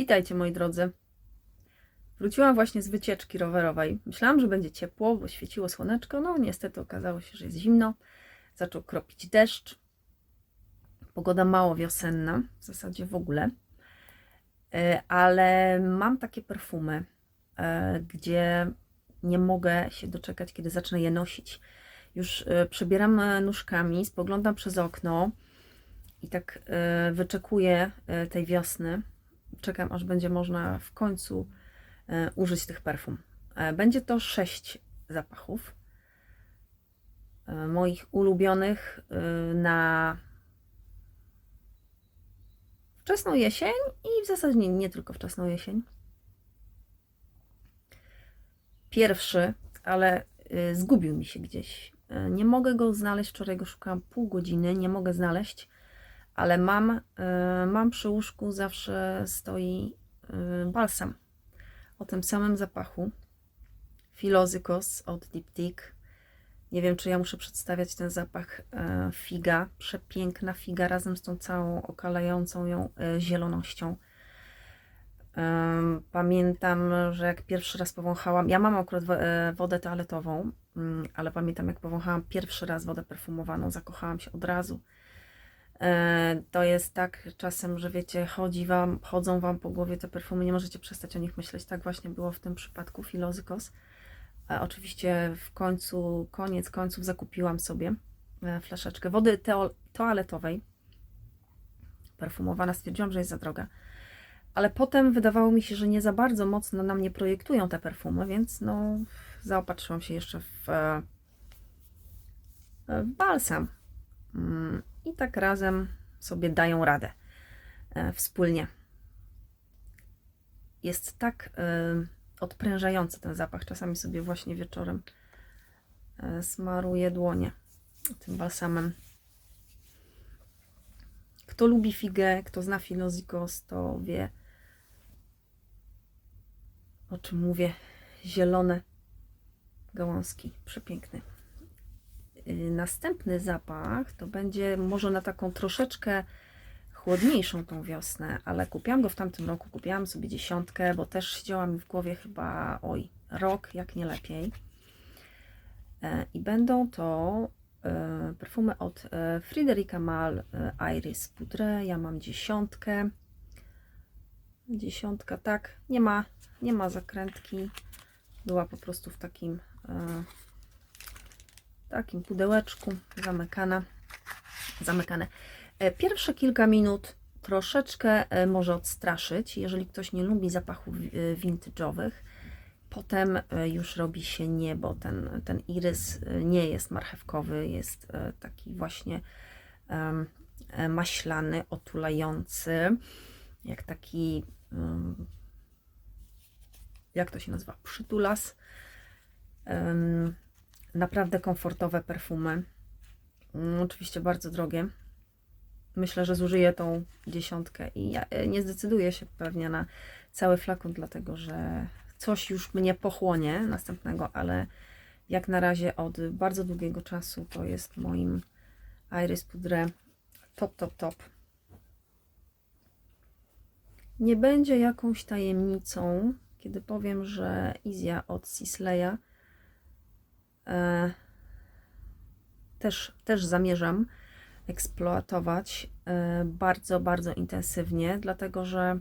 Witajcie moi drodzy. Wróciłam właśnie z wycieczki rowerowej. Myślałam, że będzie ciepło, bo świeciło słoneczko. No niestety okazało się, że jest zimno. Zaczął kropić deszcz. Pogoda mało wiosenna, w zasadzie w ogóle. E, Ale mam takie perfumy, e, gdzie nie mogę się doczekać, kiedy zacznę je nosić. Już e, przebieram nóżkami, spoglądam przez okno i tak wyczekuję tej wiosny. Czekam, aż będzie można w końcu e, użyć tych perfum. E, Będzie to sześć zapachów e, moich ulubionych na wczesną jesień i w zasadzie nie, tylko wczesną jesień. Pierwszy, ale zgubił mi się gdzieś. Nie mogę go znaleźć. Wczoraj go szukałam pół godziny, nie mogę znaleźć, ale mam, y, mam przy łóżku zawsze stoi y, balsam o tym samym zapachu. Filozykos od Diptyque. Nie wiem, czy ja muszę przedstawiać ten zapach e, figa. Przepiękna figa razem z tą całą okalającą ją e, zielonością. Pamiętam, że jak pierwszy raz powąchałam, ja mam akurat wo- e, wodę toaletową, mm, ale pamiętam jak powąchałam pierwszy raz wodę perfumowaną, zakochałam się od razu. E, To jest tak czasem, że wiecie, chodzi wam, chodzą wam po głowie te perfumy, nie możecie przestać o nich myśleć. Tak właśnie było w tym przypadku Filozykos. A oczywiście w końcu, koniec końców zakupiłam sobie e, flaszeczkę wody toaletowej. Perfumowana, stwierdziłam, że jest za droga. Ale potem wydawało mi się, że nie za bardzo mocno na mnie projektują te perfumy, więc no zaopatrzyłam się jeszcze w, e, w balsam. I tak razem sobie dają radę e, wspólnie. Jest tak e, odprężający ten zapach. Czasami sobie właśnie wieczorem e, smaruję dłonie tym balsamem. Kto lubi figę, kto zna Filozikos, to wie o czym mówię. Zielone gałązki. Przepiękny. Y, Następny zapach to będzie może na taką troszeczkę chłodniejszą tą wiosnę, ale kupiłam go w tamtym roku, kupiłam sobie dziesiątkę, bo też siedziała mi w głowie chyba, oj, rok, jak nie lepiej. E, I będą to e, perfumy od e, Friderica Mal Iris Poudre. Ja mam dziesiątkę. Dziesiątka, tak, nie ma, nie ma zakrętki. Była po prostu w takim takim pudełeczku zamykana, zamykane. E, Pierwsze kilka minut troszeczkę e, może odstraszyć, jeżeli ktoś nie lubi zapachów e, vintage'owych. Potem już robi się niebo. Ten, ten irys nie jest marchewkowy, jest taki właśnie maślany, otulający, jak taki, jak to się nazywa, przytulas. Naprawdę komfortowe perfumy. Mm, Oczywiście bardzo drogie. Myślę, że zużyję tą dziesiątkę i ja e, nie zdecyduję się pewnie na cały flakon, dlatego że coś już mnie pochłonie następnego, ale jak na razie od bardzo długiego czasu to jest moim Iris Poudre top, top, top. Nie będzie jakąś tajemnicą, kiedy powiem, że Izja od Sisleya też, też zamierzam eksploatować e, bardzo, bardzo intensywnie, dlatego że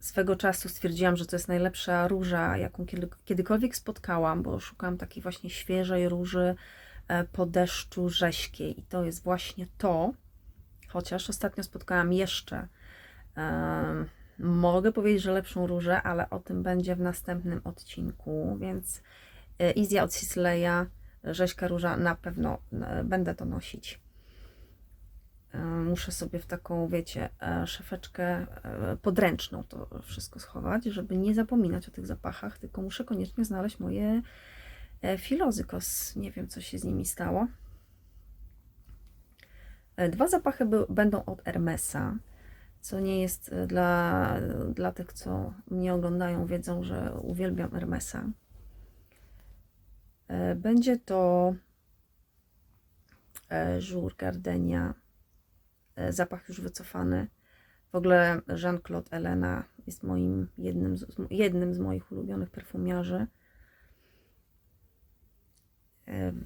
swego czasu stwierdziłam, że to jest najlepsza róża, jaką kiedy, kiedykolwiek spotkałam, bo szukałam takiej właśnie świeżej róży e, po deszczu rześkiej. I to jest właśnie to, chociaż ostatnio spotkałam jeszcze mogę powiedzieć, że lepszą różę, ale o tym będzie w następnym odcinku, więc e, Izja od Sisleya, rzeźka róża, na pewno e, będę to nosić. E, Muszę sobie w taką, wiecie, e, szafeczkę e, podręczną to wszystko schować, żeby nie zapominać o tych zapachach, tylko muszę koniecznie znaleźć moje e, filozykos. Nie wiem, co się z nimi stało. E, Dwa zapachy będą od Hermesa, co nie jest e, dla, dla tych, co mnie oglądają, wiedzą, że uwielbiam Hermesa. E, Będzie to e, żur gardenia, e, zapach już wycofany W ogóle Jean-Claude Elena jest moim jednym z, jednym z moich ulubionych perfumiarzy.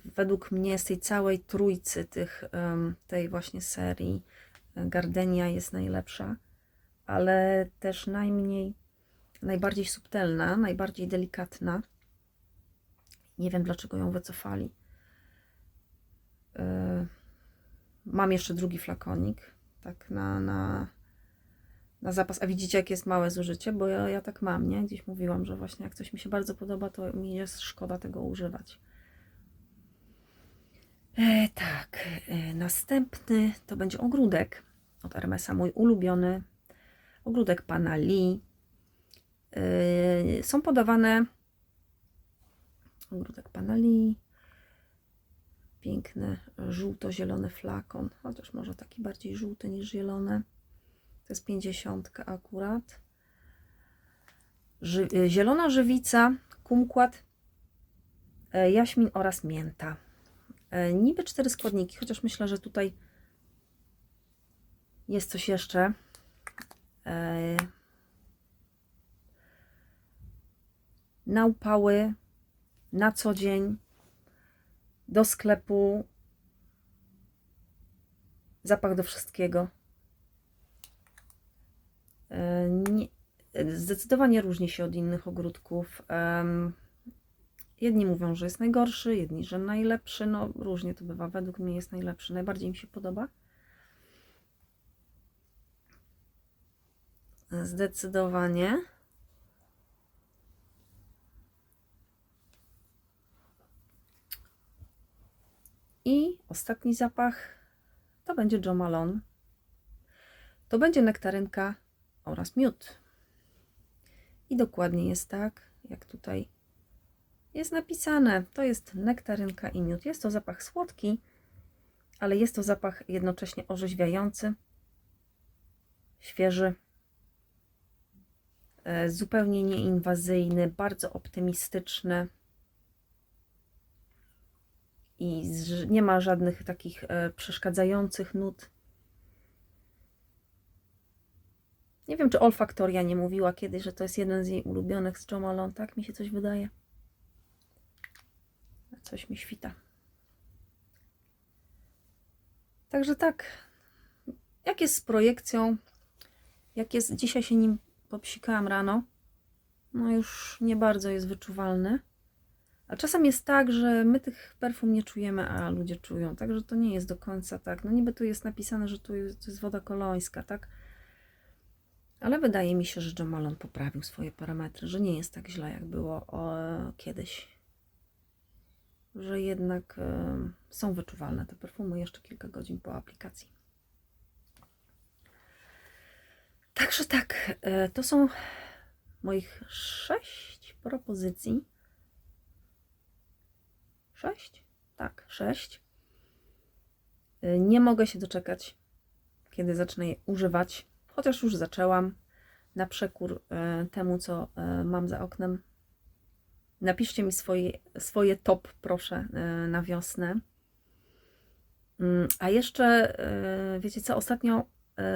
Według mnie z tej całej trójcy tych, tej właśnie serii Gardenia jest najlepsza, ale też najmniej, najbardziej subtelna, najbardziej delikatna. Nie wiem dlaczego ją wycofali. E, Mam jeszcze drugi flakonik, tak na, na, na zapas. A widzicie, jak jest małe zużycie, bo ja, ja tak mam, nie? Gdzieś mówiłam, że właśnie jak coś mi się bardzo podoba, to mi jest szkoda tego używać. E, tak, e, następny to będzie ogródek od Hermesa, mój ulubiony. Ogródek pana Lee. E, są podawane. Ogródek pana. Piękny, żółto-zielony flakon, chociaż może taki bardziej żółty niż zielony. To jest 50 akurat. Ży e, zielona żywica, kumquat, e, jaśmin oraz mięta. E, Niby cztery składniki, chociaż myślę, że tutaj jest coś jeszcze. E, Na co dzień, do sklepu, zapach do wszystkiego. E, Nie, zdecydowanie różni się od innych ogródków. Jedni mówią, że jest najgorszy, jedni, że najlepszy. No różnie to bywa. Według mnie jest najlepszy. Najbardziej mi się podoba. Zdecydowanie. I ostatni zapach to będzie Jo Malone. To będzie nektarynka oraz miód. I dokładnie jest tak, jak tutaj jest napisane. To jest nektarynka i miód. Jest to zapach słodki, ale jest to zapach jednocześnie orzeźwiający, świeży, e, zupełnie nieinwazyjny, bardzo optymistyczny. I nie ma żadnych takich e, przeszkadzających nut. Nie wiem, czy Olfaktoria nie mówiła kiedyś, że to jest jeden z jej ulubionych z Jo Malone. Tak mi się coś wydaje. Coś mi świta. Także tak. Jak jest z projekcją? Jak jest. Dzisiaj się nim popsikałam rano. No już nie bardzo jest wyczuwalny. A czasem jest tak, że my tych perfum nie czujemy, a ludzie czują. Także to nie jest do końca tak. No niby tu jest napisane, że tu jest, to jest woda kolońska, tak? Ale wydaje mi się, że Jo Malone poprawił swoje parametry, że nie jest tak źle, jak było o, kiedyś że jednak e, są wyczuwalne te perfumy jeszcze kilka godzin po aplikacji. Także tak, e, to są moich sześć propozycji. Sześć? Tak, sześć. E, Nie mogę się doczekać, kiedy zacznę je używać, chociaż już zaczęłam na przekór e, temu, co e, mam za oknem Napiszcie mi swoje, swoje top, proszę, na wiosnę. Mm, A jeszcze, wiecie co, ostatnio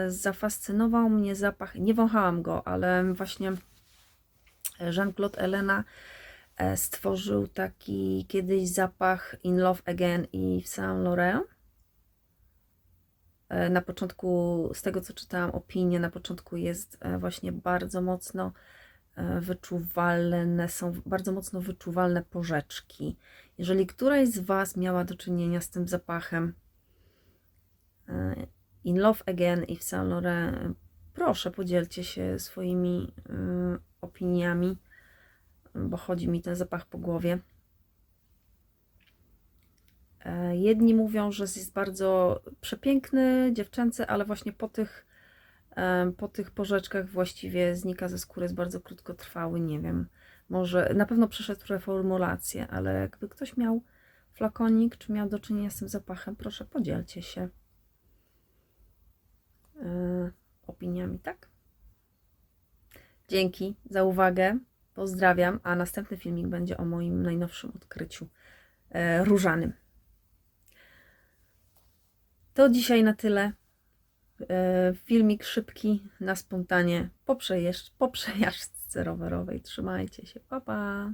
zafascynował mnie zapach, nie wąchałam go, ale właśnie Jean-Claude Elena stworzył taki kiedyś zapach In Love Again i w Saint Laurent. E, Na początku, z tego co czytałam opinię, na początku jest e, właśnie bardzo mocno e, wyczuwalne, są bardzo mocno wyczuwalne porzeczki. Jeżeli któraś z Was miała do czynienia z tym zapachem e, In Love Again i w Saint Laurent, proszę podzielcie się swoimi e, opiniami, bo chodzi mi ten zapach po głowie. E, Jedni mówią, że jest bardzo przepiękny, dziewczęcy, ale właśnie po tych, em, po tych porzeczkach właściwie znika ze skóry, jest bardzo krótkotrwały, nie wiem. Może na pewno przeszedł reformulację, ale jakby ktoś miał flakonik, czy miał do czynienia z tym zapachem, proszę podzielcie się e, opiniami, tak? Dzięki za uwagę, pozdrawiam, a następny filmik będzie o moim najnowszym odkryciu e, różanym. To dzisiaj na tyle. e, filmik szybki na spontanie po, przejeżdż, po przejażdżce rowerowej. Trzymajcie się, pa pa!